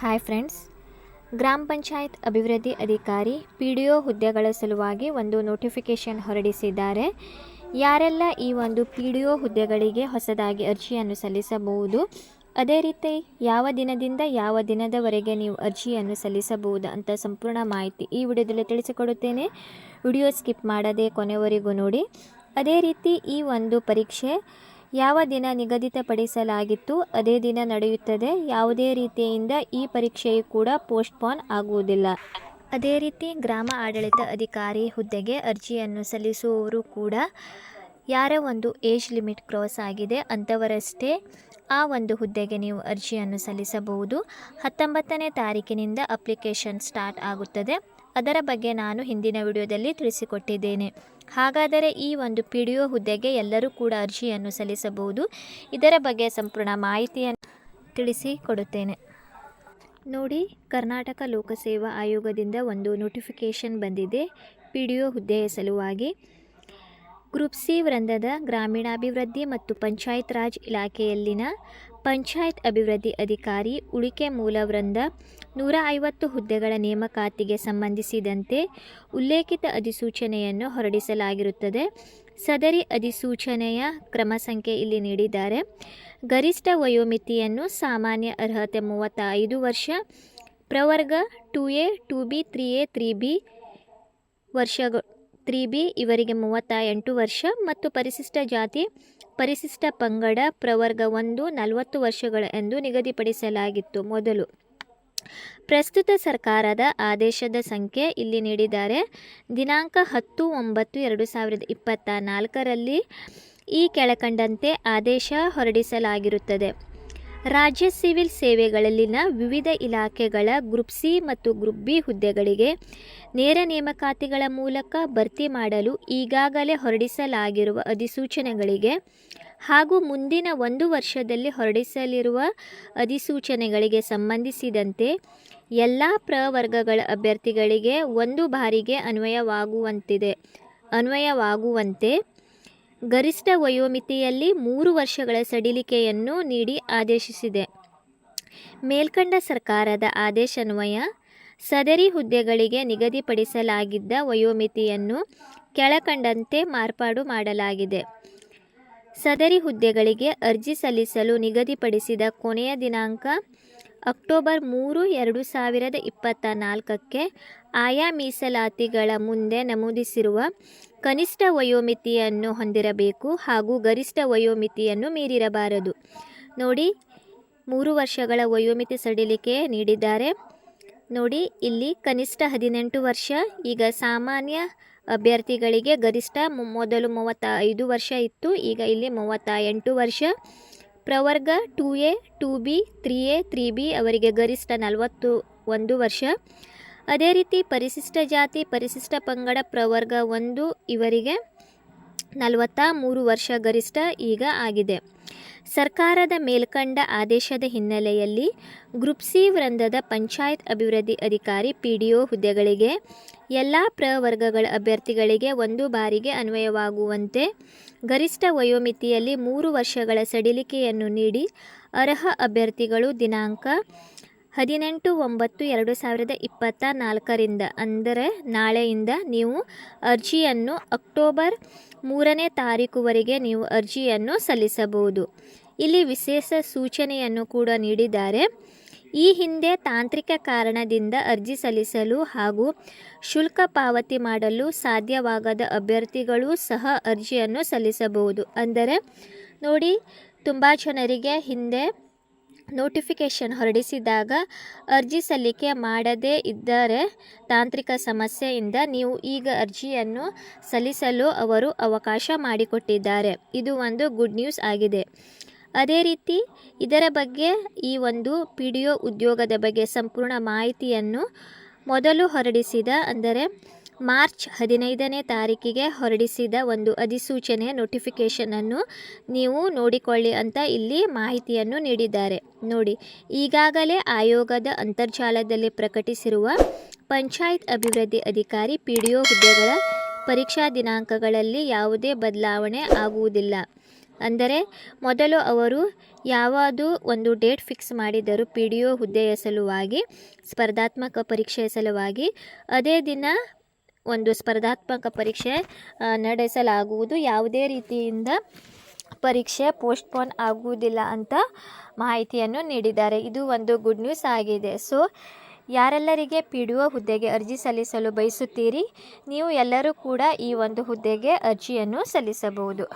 Hi friends ಗ್ರಾಮ ಪಂಚಾಯತ್ ಅಭಿವೃದ್ಧಿ ಅಧಿಕಾರಿ ಪಿ ಡಿ ಒ ಹುದ್ದೆಗಳ ಸಲುವಾಗಿ ಒಂದು ನೋಟಿಫಿಕೇಷನ್ ಹೊರಡಿಸಿದ್ದಾರೆ. ಯಾರೆಲ್ಲ ಈ ಒಂದು ಪಿ ಡಿ ಒ ಹುದ್ದೆಗಳಿಗೆ ಹೊಸದಾಗಿ ಅರ್ಜಿಯನ್ನು ಸಲ್ಲಿಸಬಹುದು, ಅದೇ ರೀತಿ ಯಾವ ದಿನದಿಂದ ಯಾವ ದಿನದವರೆಗೆ ನೀವು ಅರ್ಜಿಯನ್ನು ಸಲ್ಲಿಸಬಹುದು ಅಂತ ಸಂಪೂರ್ಣ ಮಾಹಿತಿ ಈ ವಿಡಿಯೋದಲ್ಲಿ ತಿಳಿಸಿಕೊಡುತ್ತೇನೆ. ವಿಡಿಯೋ ಸ್ಕಿಪ್ ಮಾಡದೆ ಕೊನೆವರೆಗೂ ನೋಡಿ. ಅದೇ ರೀತಿ ಈ ಒಂದು ಪರೀಕ್ಷೆ ಯಾವ ದಿನ ನಿಗದಿತಪಡಿಸಲಾಗಿತ್ತು ಅದೇ ದಿನ ನಡೆಯುತ್ತದೆ. ಯಾವುದೇ ರೀತಿಯಿಂದ ಈ ಪರೀಕ್ಷೆಯು ಕೂಡ ಪೋಸ್ಟ್ಪೋನ್ ಆಗುವುದಿಲ್ಲ. ಅದೇ ರೀತಿ ಗ್ರಾಮ ಆಡಳಿತ ಅಧಿಕಾರಿ ಹುದ್ದೆಗೆ ಅರ್ಜಿಯನ್ನು ಸಲ್ಲಿಸುವವರು ಕೂಡ ಯಾರ ಒಂದು ಏಜ್ ಲಿಮಿಟ್ ಕ್ರಾಸ್ ಆಗಿದೆ ಅಂಥವರಷ್ಟೇ ಆ ಒಂದು ಹುದ್ದೆಗೆ ನೀವು ಅರ್ಜಿಯನ್ನು ಸಲ್ಲಿಸಬಹುದು. ಹತ್ತೊಂಬತ್ತನೇ ತಾರೀಕಿನಿಂದ ಅಪ್ಲಿಕೇಶನ್ ಸ್ಟಾರ್ಟ್ ಆಗುತ್ತದೆ. ಅದರ ಬಗ್ಗೆ ನಾನು ಹಿಂದಿನ ವಿಡಿಯೋದಲ್ಲಿ ತಿಳಿಸಿಕೊಟ್ಟಿದ್ದೇನೆ. ಹಾಗಾದರೆ ಈ ಒಂದು ಪಿ ಡಿ ಒ ಹುದ್ದೆಗೆ ಎಲ್ಲರೂ ಕೂಡ ಅರ್ಜಿಯನ್ನು ಸಲ್ಲಿಸಬಹುದು. ಇದರ ಬಗ್ಗೆ ಸಂಪೂರ್ಣ ಮಾಹಿತಿಯನ್ನು ತಿಳಿಸಿಕೊಡುತ್ತೇನೆ. ನೋಡಿ, ಕರ್ನಾಟಕ ಲೋಕಸೇವಾ ಆಯೋಗದಿಂದ ಒಂದು ನೋಟಿಫಿಕೇಷನ್ ಬಂದಿದೆ. ಪಿ ಡಿ ಒ ಹುದ್ದೆಯ ಸಲುವಾಗಿ ಗ್ರೂಪ್ ಸಿ ವೃಂದದ ಗ್ರಾಮೀಣಾಭಿವೃದ್ಧಿ ಮತ್ತು ಪಂಚಾಯತ್ ರಾಜ್ ಇಲಾಖೆಯಲ್ಲಿನ ಪಂಚಾಯತ್ ಅಭಿವೃದ್ಧಿ ಅಧಿಕಾರಿ ಉಳಿಕೆ ಮೂಲ ವೃಂದ ನೂರ ಐವತ್ತು ಹುದ್ದೆಗಳ ನೇಮಕಾತಿಗೆ ಸಂಬಂಧಿಸಿದಂತೆ ಉಲ್ಲೇಖಿತ ಅಧಿಸೂಚನೆಯನ್ನು ಹೊರಡಿಸಲಾಗಿರುತ್ತದೆ. ಸದರಿ ಅಧಿಸೂಚನೆಯ ಕ್ರಮ ಸಂಖ್ಯೆ ಇಲ್ಲಿ ನೀಡಿದ್ದಾರೆ. ಗರಿಷ್ಠ ವಯೋಮಿತಿಯನ್ನು ಸಾಮಾನ್ಯ ಅರ್ಹತೆ ಮೂವತ್ತ ಐದು ವರ್ಷ, ಪ್ರವರ್ಗ two A, two B, three A, three B ವರ್ಷಗಳು ತ್ರೀ ಬಿ ಇವರಿಗೆ ಮೂವತ್ತ ಎಂಟು ವರ್ಷ ಮತ್ತು ಪರಿಶಿಷ್ಟ ಜಾತಿ, ಪರಿಶಿಷ್ಟ ಪಂಗಡ ಪ್ರವರ್ಗ ಒಂದು, ನಲವತ್ತು ವರ್ಷಗಳ ಎಂದು ನಿಗದಿಪಡಿಸಲಾಗಿತ್ತು. ಮೊದಲು ಪ್ರಸ್ತುತ ಸರ್ಕಾರದ ಆದೇಶದ ಸಂಖ್ಯೆ ಇಲ್ಲಿ ನೀಡಿದ್ದಾರೆ. ದಿನಾಂಕ ಹತ್ತು ಒಂಬತ್ತು ಎರಡು ಸಾವಿರದ ಇಪ್ಪತ್ತ ನಾಲ್ಕರಲ್ಲಿ ಈ ಕೆಳಕಂಡಂತೆ ಆದೇಶ ಹೊರಡಿಸಲಾಗಿರುತ್ತದೆ. ರಾಜ್ಯ ಸಿವಿಲ್ ಸೇವೆಗಳಲ್ಲಿನ ವಿವಿಧ ಇಲಾಖೆಗಳ ಗ್ರೂಪ್ ಸಿ ಮತ್ತು ಗ್ರೂಪ್ ಬಿ ಹುದ್ದೆಗಳಿಗೆ ನೇರ ನೇಮಕಾತಿಗಳ ಮೂಲಕ ಭರ್ತಿ ಮಾಡಲು ಈಗಾಗಲೇ ಹೊರಡಿಸಲಾಗಿರುವ ಅಧಿಸೂಚನೆಗಳಿಗೆ ಹಾಗೂ ಮುಂದಿನ ಒಂದು ವರ್ಷದಲ್ಲಿ ಹೊರಡಿಸಲಿರುವ ಅಧಿಸೂಚನೆಗಳಿಗೆ ಸಂಬಂಧಿಸಿದಂತೆ ಎಲ್ಲ ಪ್ರವರ್ಗಗಳ ಅಭ್ಯರ್ಥಿಗಳಿಗೆ ಒಂದು ಬಾರಿಗೆ ಅನ್ವಯವಾಗುವಂತಿದೆ. ಅನ್ವಯವಾಗುವಂತೆ ಗರಿಷ್ಠ ವಯೋಮಿತಿಯಲ್ಲಿ ಮೂರು ವರ್ಷಗಳ ಸಡಿಲಿಕೆಯನ್ನು ನೀಡಿ ಆದೇಶಿಸಿದೆ. ಮೇಲ್ಕಂಡ ಸರ್ಕಾರದ ಆದೇಶನ್ವಯ ಸದರಿ ಹುದ್ದೆಗಳಿಗೆ ನಿಗದಿಪಡಿಸಲಾಗಿದ್ದ ವಯೋಮಿತಿಯನ್ನು ಕೆಳಕಂಡಂತೆ ಮಾರ್ಪಾಡು ಮಾಡಲಾಗಿದೆ. ಸದರಿ ಹುದ್ದೆಗಳಿಗೆ ಅರ್ಜಿ ಸಲ್ಲಿಸಲು ನಿಗದಿಪಡಿಸಿದ ಕೊನೆಯ ದಿನಾಂಕ ಅಕ್ಟೋಬರ್ ಮೂರು, ಎರಡು ಸಾವಿರದ ಇಪ್ಪತ್ತ ನಾಲ್ಕಕ್ಕೆ ಆಯಾ ಮೀಸಲಾತಿಗಳ ಮುಂದೆ ನಮೂದಿಸಿರುವ ಕನಿಷ್ಠ ವಯೋಮಿತಿಯನ್ನು ಹೊಂದಿರಬೇಕು ಹಾಗೂ ಗರಿಷ್ಠ ವಯೋಮಿತಿಯನ್ನು ಮೀರಿರಬಾರದು. ನೋಡಿ, ಮೂರು ವರ್ಷಗಳ ವಯೋಮಿತಿ ಸಡಿಲಿಕೆ ನೀಡಿದ್ದಾರೆ. ನೋಡಿ, ಇಲ್ಲಿ ಕನಿಷ್ಠ ಹದಿನೆಂಟು ವರ್ಷ, ಈಗ ಸಾಮಾನ್ಯ ಅಭ್ಯರ್ಥಿಗಳಿಗೆ ಗರಿಷ್ಠ ಮೊದಲು ಮೂವತ್ತ ಐದು ವರ್ಷ ಇತ್ತು, ಈಗ ಇಲ್ಲಿ ಮೂವತ್ತ ಎಂಟು ವರ್ಷ. ಪ್ರವರ್ಗ two A, two B, three A, three B ಅವರಿಗೆ ಗರಿಷ್ಠ ನಲವತ್ತು ಒಂದು ವರ್ಷ. ಅದೇ ರೀತಿ ಪರಿಶಿಷ್ಟ ಜಾತಿ, ಪರಿಶಿಷ್ಟ ಪಂಗಡ ಪ್ರವರ್ಗ ಒಂದು ಇವರಿಗೆ ನಲವತ್ತ ಮೂರು ವರ್ಷ ಗರಿಷ್ಠ ಈಗ ಆಗಿದೆ. ಸರ್ಕಾರದ ಮೇಲ್ಕಂಡ ಆದೇಶದ ಹಿನ್ನೆಲೆಯಲ್ಲಿ ಗ್ರೂಪ್ ಸಿ ವೃಂದದ ಪಂಚಾಯತ್ ಅಭಿವೃದ್ಧಿ ಅಧಿಕಾರಿ ಪಿ ಡಿ ಒ ಹುದ್ದೆಗಳಿಗೆ ಎಲ್ಲ ಪ್ರವರ್ಗಗಳ ಅಭ್ಯರ್ಥಿಗಳಿಗೆ ಒಂದು ಬಾರಿಗೆ ಅನ್ವಯವಾಗುವಂತೆ ಗರಿಷ್ಠ ವಯೋಮಿತಿಯಲ್ಲಿ ಮೂರು ವರ್ಷಗಳ ಸಡಿಲಿಕೆಯನ್ನು ನೀಡಿ ಅರ್ಹ ಅಭ್ಯರ್ಥಿಗಳು ದಿನಾಂಕ ಹದಿನೆಂಟು ಒಂಬತ್ತು ಎರಡು ಸಾವಿರದ ಇಪ್ಪತ್ತ ನಾಲ್ಕರಿಂದ, ಅಂದರೆ ನಾಳೆಯಿಂದ ನೀವು ಅರ್ಜಿಯನ್ನು ಅಕ್ಟೋಬರ್ ಮೂರನೇ ತಾರೀಕುವರೆಗೆ ನೀವು ಅರ್ಜಿಯನ್ನು ಸಲ್ಲಿಸಬಹುದು. ಇಲ್ಲಿ ವಿಶೇಷ ಸೂಚನೆಯನ್ನು ಕೂಡ ನೀಡಿದ್ದಾರೆ. ಈ ಹಿಂದೆ ತಾಂತ್ರಿಕ ಕಾರಣದಿಂದ ಅರ್ಜಿ ಸಲ್ಲಿಸಲು ಹಾಗೂ ಶುಲ್ಕ ಪಾವತಿ ಮಾಡಲು ಸಾಧ್ಯವಾಗದ ಅಭ್ಯರ್ಥಿಗಳು ಸಹ ಅರ್ಜಿಯನ್ನು ಸಲ್ಲಿಸಬಹುದು. ಅಂದರೆ ನೋಡಿ, ತುಂಬ ಜನರಿಗೆ ಹಿಂದೆ ನೋಟಿಫಿಕೇಷನ್ ಹೊರಡಿಸಿದಾಗ ಅರ್ಜಿ ಸಲ್ಲಿಕೆ ಮಾಡದೇ ಇದ್ದರೆ ತಾಂತ್ರಿಕ ಸಮಸ್ಯೆಯಿಂದ ನೀವು ಈಗ ಅರ್ಜಿಯನ್ನು ಸಲ್ಲಿಸಲು ಅವರು ಅವಕಾಶ ಮಾಡಿಕೊಟ್ಟಿದ್ದಾರೆ. ಇದು ಒಂದು ಗುಡ್ ನ್ಯೂಸ್ ಆಗಿದೆ. ಅದೇ ರೀತಿ ಇದರ ಬಗ್ಗೆ ಈ ಒಂದು ಪಿ ಡಿ ಒ ಉದ್ಯೋಗದ ಬಗ್ಗೆ ಸಂಪೂರ್ಣ ಮಾಹಿತಿಯನ್ನು ಮೊದಲು ಹೊರಡಿಸಿದ ಅಂದರೆ ಮಾರ್ಚ್ ಹದಿನೈದನೇ ತಾರೀಕಿಗೆ ಹೊರಡಿಸಿದ ಒಂದು ಅಧಿಸೂಚನೆ ನೋಟಿಫಿಕೇಷನನ್ನು ನೀವು ನೋಡಿಕೊಳ್ಳಿ ಅಂತ ಇಲ್ಲಿ ಮಾಹಿತಿಯನ್ನು ನೀಡಿದ್ದಾರೆ. ನೋಡಿ, ಈಗಾಗಲೇ ಆಯೋಗದ ಅಂತರ್ಜಾಲದಲ್ಲಿ ಪ್ರಕಟಿಸಿರುವ ಪಂಚಾಯತ್ ಅಭಿವೃದ್ಧಿ ಅಧಿಕಾರಿ ಪಿ ಡಿ ಒ ಹುದ್ದೆಗಳ ಪರೀಕ್ಷಾ ದಿನಾಂಕಗಳಲ್ಲಿ ಯಾವುದೇ ಬದಲಾವಣೆ ಆಗುವುದಿಲ್ಲ. ಅಂದರೆ, ಮೊದಲು ಅವರು ಯಾವುದು ಒಂದು ಡೇಟ್ ಫಿಕ್ಸ್ ಮಾಡಿದರು ಪಿ ಡಿ ಒ ಹುದ್ದೆಯ ಸಲುವಾಗಿ, ಸ್ಪರ್ಧಾತ್ಮಕ ಪರೀಕ್ಷೆಯ ಸಲುವಾಗಿ, ಅದೇ ದಿನ ಒಂದು ಸ್ಪರ್ಧಾತ್ಮಕ ಪರೀಕ್ಷೆ ನಡೆಸಲಾಗುವುದು. ಯಾವುದೇ ರೀತಿಯಿಂದ ಪರೀಕ್ಷೆ ಪೋಸ್ಟ್ಪೋನ್ ಆಗುವುದಿಲ್ಲ ಅಂತ ಮಾಹಿತಿಯನ್ನು ನೀಡಿದ್ದಾರೆ. ಇದು ಒಂದು ಗುಡ್ ನ್ಯೂಸ್ ಆಗಿದೆ. ಸೊ, ಯಾರೆಲ್ಲರಿಗೆ ಪಿ ಡಿ ಒ ಹುದ್ದೆಗೆ ಅರ್ಜಿ ಸಲ್ಲಿಸಲು ಬಯಸುತ್ತೀರಿ, ನೀವು ಎಲ್ಲರೂ ಕೂಡ ಈ ಒಂದು ಹುದ್ದೆಗೆ ಅರ್ಜಿಯನ್ನು ಸಲ್ಲಿಸಬಹುದು.